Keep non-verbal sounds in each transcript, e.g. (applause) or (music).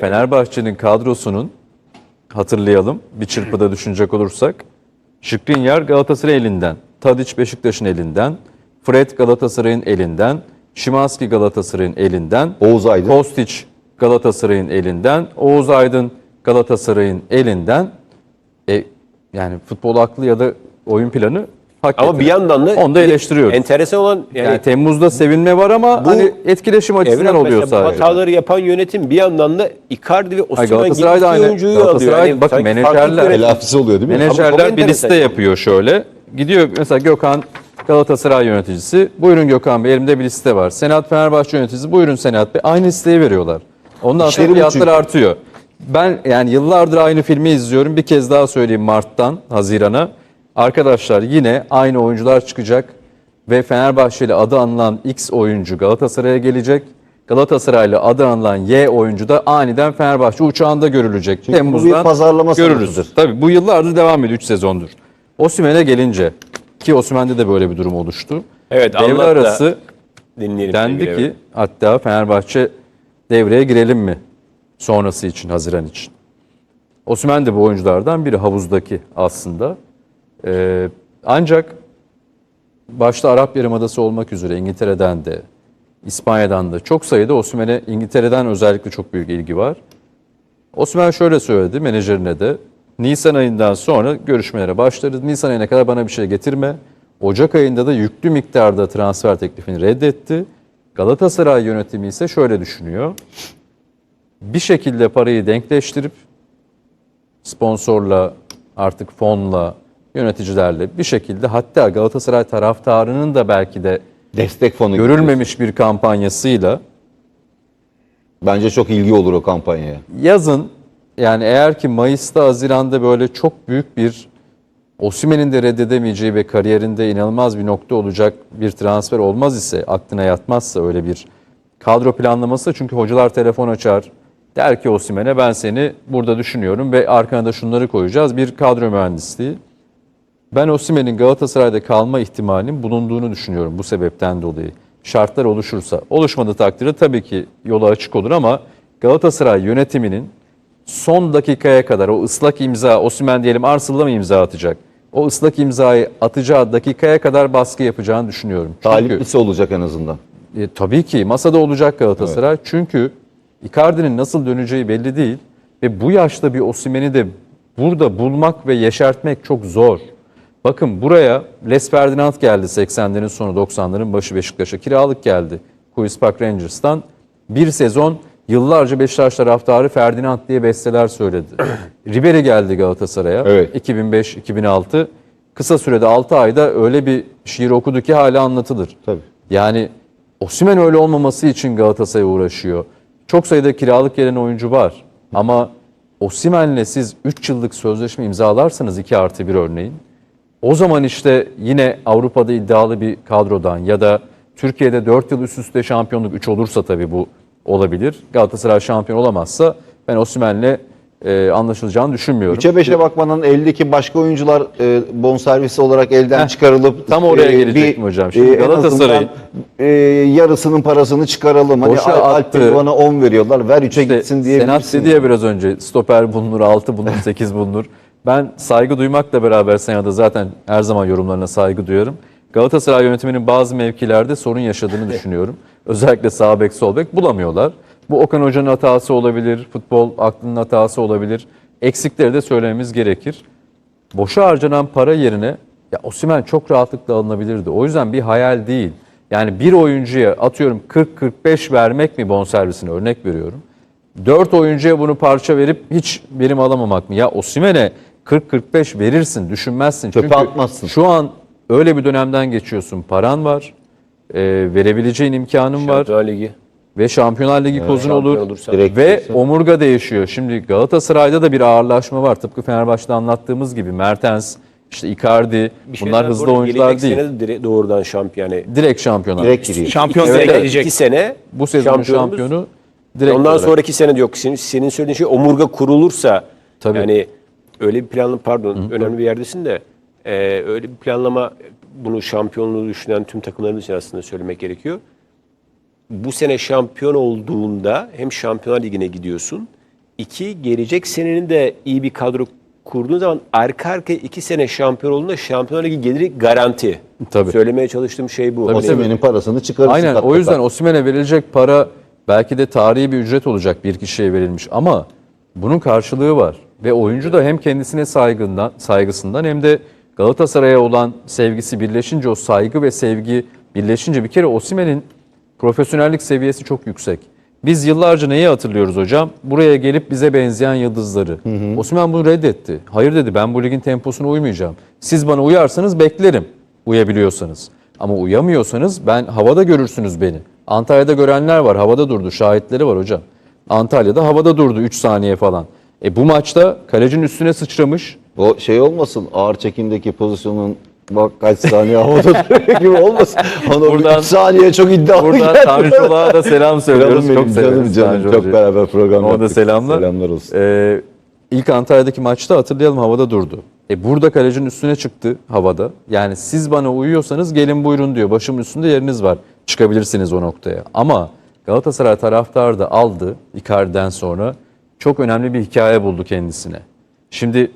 Fenerbahçe'nin kadrosunun hatırlayalım bir çırpıda düşünecek olursak Şikrinyar Galatasaray elinden, Tadic Beşiktaş'ın elinden, Fred Galatasaray'ın elinden, Şimanski Galatasaray'ın elinden, Oğuz Aydın. Kostić Galatasaray'ın elinden, Oğuz Aydın Galatasaray'ın elinden. E, yani futbol aklı ya da oyun planı hak Ama bir yandan da onu da eleştiriyoruz. enteresan olan yani, yani, Temmuz'da sevinme var ama Bu- hani etkileşim açısından Evren oluyor mesela bu sadece. hataları yapan yönetim bir yandan da Icardi ve Osimhen gibi oyuncuyu Galatasaray- alıyor. Yani sanki menajerler-. Telafisi oluyor değil mi? Menajerler bir liste yapıyor şöyle. Gidiyor mesela Gökhan Galatasaray yöneticisi. Buyurun Gökhan Bey elimde bir liste var. Senat Fenerbahçe yöneticisi. Buyurun Senat Bey. Aynı listeyi veriyorlar. Ondan sonra fiyatlar artıyor. Ben yani yıllardır aynı filmi izliyorum. Bir kez daha söyleyeyim Mart'tan Haziran'a. Arkadaşlar yine aynı oyuncular çıkacak ve Fenerbahçeli adı anılan X oyuncu Galatasaray'a gelecek. Galatasaraylı adı anılan Y oyuncu da aniden Fenerbahçe uçağında görülecek. Çünkü bu bir pazarlama görürüz. Tabii bu yıllardır devam ediyor 3 sezondur. Osimhen'e gelince ki Osimhen'de de böyle bir durum oluştu. Evet, Devre arası Dinleyelim dendi ki hatta Fenerbahçe devreye girelim mi sonrası için Haziran için. Osimhen de bu oyunculardan biri havuzdaki aslında. Ee, ancak başta Arap Yarımadası olmak üzere İngiltere'den de İspanya'dan da çok sayıda Osimhen'e İngiltere'den özellikle çok büyük ilgi var. Osimhen şöyle söyledi menajerine de. Nisan ayından sonra görüşmelere başlarız. Nisan ayına kadar bana bir şey getirme. Ocak ayında da yüklü miktarda transfer teklifini reddetti. Galatasaray yönetimi ise şöyle düşünüyor. Bir şekilde parayı denkleştirip sponsorla artık fonla yöneticilerle bir şekilde hatta Galatasaray taraftarının da belki de Destek fonu. gibi. görülmemiş bir kampanyasıyla Bence çok ilgi olur o kampanyaya. yazın yani eğer ki Mayıs'ta Haziran'da böyle çok büyük bir Osimhen'in de reddedemeyeceği ve kariyerinde inanılmaz bir nokta olacak bir transfer olmaz ise aklına yatmazsa öyle bir kadro planlaması çünkü hocalar telefon açar der ki Osimhen'e ben seni burada düşünüyorum ve arkana da şunları koyacağız bir kadro mühendisliği. Ben Osimhen'in Galatasaray'da kalma ihtimalinin bulunduğunu düşünüyorum bu sebepten dolayı. Şartlar oluşursa. Oluşmadığı takdirde tabii ki yolu açık olur ama Galatasaray yönetiminin son dakikaya kadar o ıslak imza, Osimhen diyelim Arsenal'a mı imza atacak? O ıslak imzayı atacağı dakikaya kadar baskı yapacağını düşünüyorum. Taliplisi olacak en azından. e, tabii ki masada olacak Galatasaray. Çünkü Icardi'nin nasıl döneceği belli değil. Ve bu yaşta bir Osimhen'i de burada bulmak ve yeşertmek çok zor. Bakın buraya Les Ferdinand geldi 80'lerin sonu 90'ların başı Beşiktaş'a. Kiralık geldi Queen's Park Rangers'tan. Bir sezon yıllarca Beşiktaş taraftarı Ferdinand diye besteler söyledi. (clears throat) Ribery geldi Galatasaray'a Evet. 2005-2006. Kısa sürede 6 ayda öyle bir şiir okudu ki hala anlatılır. Tabii. Yani Osimhen öyle olmaması için Galatasaray uğraşıyor. Çok sayıda kiralık gelen oyuncu var. Ama Osimhen'le siz 3 yıllık sözleşme imzalarsanız 2 artı 1 örneğin. O zaman işte yine Avrupa'da iddialı bir kadrodan ya da Türkiye'de 4 yıl üst üste şampiyonluk 3 olursa tabii bu olabilir. Galatasaray şampiyon olamazsa ben Osimhen'le e, anlaşılacağını düşünmüyorum. 3'e 5'e bakmanın eldeki başka oyuncular e, bonservisi olarak elden Heh, çıkarılıp tam oraya e, gelecektim hocam. Şimdi en Galatasaray'ın- azından, e, yarısının parasını çıkaralım. Hani Boşa Al- attığı- Alp'e bana 10 veriyorlar. Ver 3'e İşte gitsin diye. Senat dedi ya biraz önce stoper bulunur, 6 bulunur, 8 bulunur. Ben saygı duymakla beraber Senat'a zaten her zaman yorumlarına saygı duyuyorum. Galatasaray yönetiminin bazı mevkilerde sorun yaşadığını (laughs) düşünüyorum. Özellikle sağ bek, sol bek bulamıyorlar. Bu Okan Hoca'nın hatası olabilir, futbol aklının hatası olabilir. Eksikleri de söylememiz gerekir. Boşa harcanan para yerine ya Osimhen çok rahatlıkla alınabilirdi. O yüzden bir hayal değil. Yani bir oyuncuya atıyorum 40-45 vermek mi bonservisine örnek veriyorum. 4 oyuncuya bunu parça verip hiç verim alamamak mı? Ya Osimhen'e 40-45 verirsin, düşünmezsin. Çöpe Çünkü atmazsın. şu an öyle bir dönemden geçiyorsun. Paran var, e, verebileceğin imkanın var Şampiyonlar Ligi. ve Şampiyonlar Ligi kozun şampiyon olur. olursa. Direkt Ve omurga değişiyor. Şimdi Galatasaray'da da bir ağırlaşma var. Tıpkı Fenerbahçe'de anlattığımız gibi. Mertens, işte Icardi Bir bunlar hızlı oyuncular değil. sene de dire- doğrudan şampiyon. Yani Direkt şampiyonlar. Direkt giriyor. Şampiyon iki sene sene, gelecek. iki sene Bu sezonun şampiyonumuz. şampiyonu direkt Ondan olarak. sonraki sene de yok. Senin, senin söylediğin şey omurga kurulursa Tabii. yani öyle bir planlama pardon önemli bir yerdesin de e, öyle bir planlama bunu şampiyonluğu düşünen tüm takımların için aslında söylemek gerekiyor. Bu sene şampiyon olduğunda hem Şampiyonlar Ligi'ne gidiyorsun İki, gelecek senenin de iyi bir kadro kurduğun zaman arka arkaya iki sene şampiyon olduğunda Şampiyonlar Ligi geliri garanti. Tabii. Söylemeye çalıştığım şey bu. Tabii, Osimhen'in parasını çıkarırsın. Aynen kat o kat. yüzden Osimhen'e verilecek para belki de tarihi bir ücret olacak bir kişiye verilmiş ama bunun karşılığı var. Ve oyuncu da hem kendisine saygından, saygısından hem de Galatasaray'a olan sevgisi birleşince o saygı ve sevgi birleşince bir kere Osimhen'in profesyonellik seviyesi çok yüksek. Biz yıllarca neyi hatırlıyoruz hocam? Buraya gelip bize benzeyen yıldızları. Osimhen bunu reddetti. Hayır dedi ben bu ligin temposuna uymayacağım. Siz bana uyarsanız beklerim uyabiliyorsanız. Ama uyamıyorsanız ben havada görürsünüz beni. Antalya'da görenler var havada durdu şahitleri var hocam. Antalya'da havada durdu 3 saniye falan. E bu maçta kalecinin üstüne sıçramış. O şey olmasın ağır çekimdeki pozisyonun bak kaç saniye havada (laughs) duruyor gibi olmasın. Onu Buradan- saniye çok iddialı Buradan geldi. Tanju Çolak'a da selam söylüyoruz. Canım çok benim, canım severiz canım. Çok Hoca'yı. beraber program Ona da yaptık. selamlar. Selamlar olsun. Ee, ilk Antalya'daki maçta hatırlayalım havada durdu. E burada kalecinin üstüne çıktı havada. Yani siz bana uyuyorsanız gelin buyurun diyor. Başımın üstünde yeriniz var. Çıkabilirsiniz o noktaya. Ama Galatasaray taraftarı da aldı Icardi'den sonra. Çok önemli bir hikaye buldu kendisine. Şimdi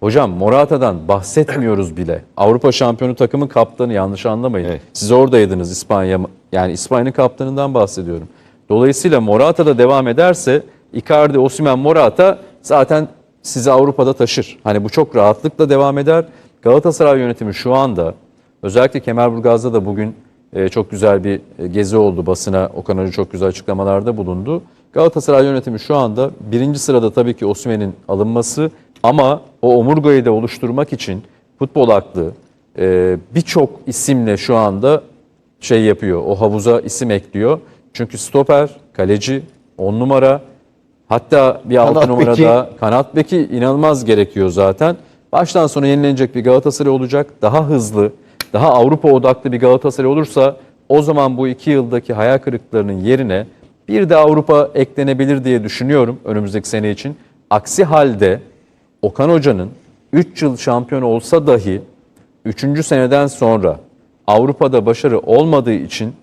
hocam Morata'dan bahsetmiyoruz bile. Avrupa şampiyonu takımın kaptanı yanlış anlamayın. Evet. Siz oradaydınız İspanya yani İspanya'nın kaptanından bahsediyorum. Dolayısıyla Morata da devam ederse Icardi, Osimhen, Morata zaten sizi Avrupa'da taşır. Hani bu çok rahatlıkla devam eder. Galatasaray yönetimi şu anda özellikle Kemerburgaz'da da bugün e, çok güzel bir e, gezi oldu basına. Okan Hoca çok güzel açıklamalarda bulundu. Galatasaray yönetimi şu anda birinci sırada tabii ki Osimhen'in alınması ama o omurgayı da oluşturmak için futbol aklı e, birçok isimle şu anda şey yapıyor. O havuza isim ekliyor. Çünkü stoper, kaleci, on numara hatta bir altı Kanat numara beki. daha kanat beki inanılmaz gerekiyor zaten. Baştan sona yenilenecek bir Galatasaray olacak. Daha hızlı, daha Avrupa odaklı bir Galatasaray olursa o zaman bu iki yıldaki hayal kırıklarının yerine bir de Avrupa eklenebilir diye düşünüyorum önümüzdeki sene için. Aksi halde Okan Hoca'nın 3 yıl şampiyon olsa dahi 3. seneden sonra Avrupa'da başarı olmadığı için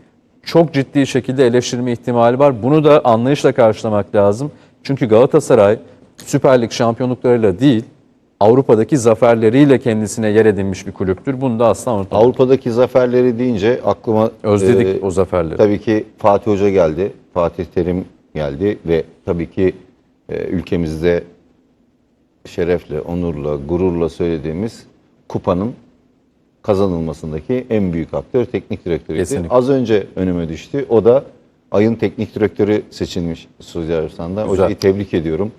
çok ciddi şekilde eleştirme ihtimali var. Bunu da anlayışla karşılamak lazım. Çünkü Galatasaray Süper Lig şampiyonluklarıyla değil Avrupa'daki zaferleriyle kendisine yer edinmiş bir kulüptür. Bunu da asla unutmamak. Avrupa'daki zaferleri deyince aklıma Özledik e, o zaferleri. Tabii ki Fatih Hoca geldi. Fatih Terim geldi ve tabii ki e, ülkemizde şerefle, onurla, gururla söylediğimiz kupanın kazanılmasındaki en büyük aktör teknik direktörüydü. Kesinlikle. Az önce önüme düştü. O da ayın teknik direktörü seçilmiş Suudi Arabistan'da. Hocayı tebrik ediyorum.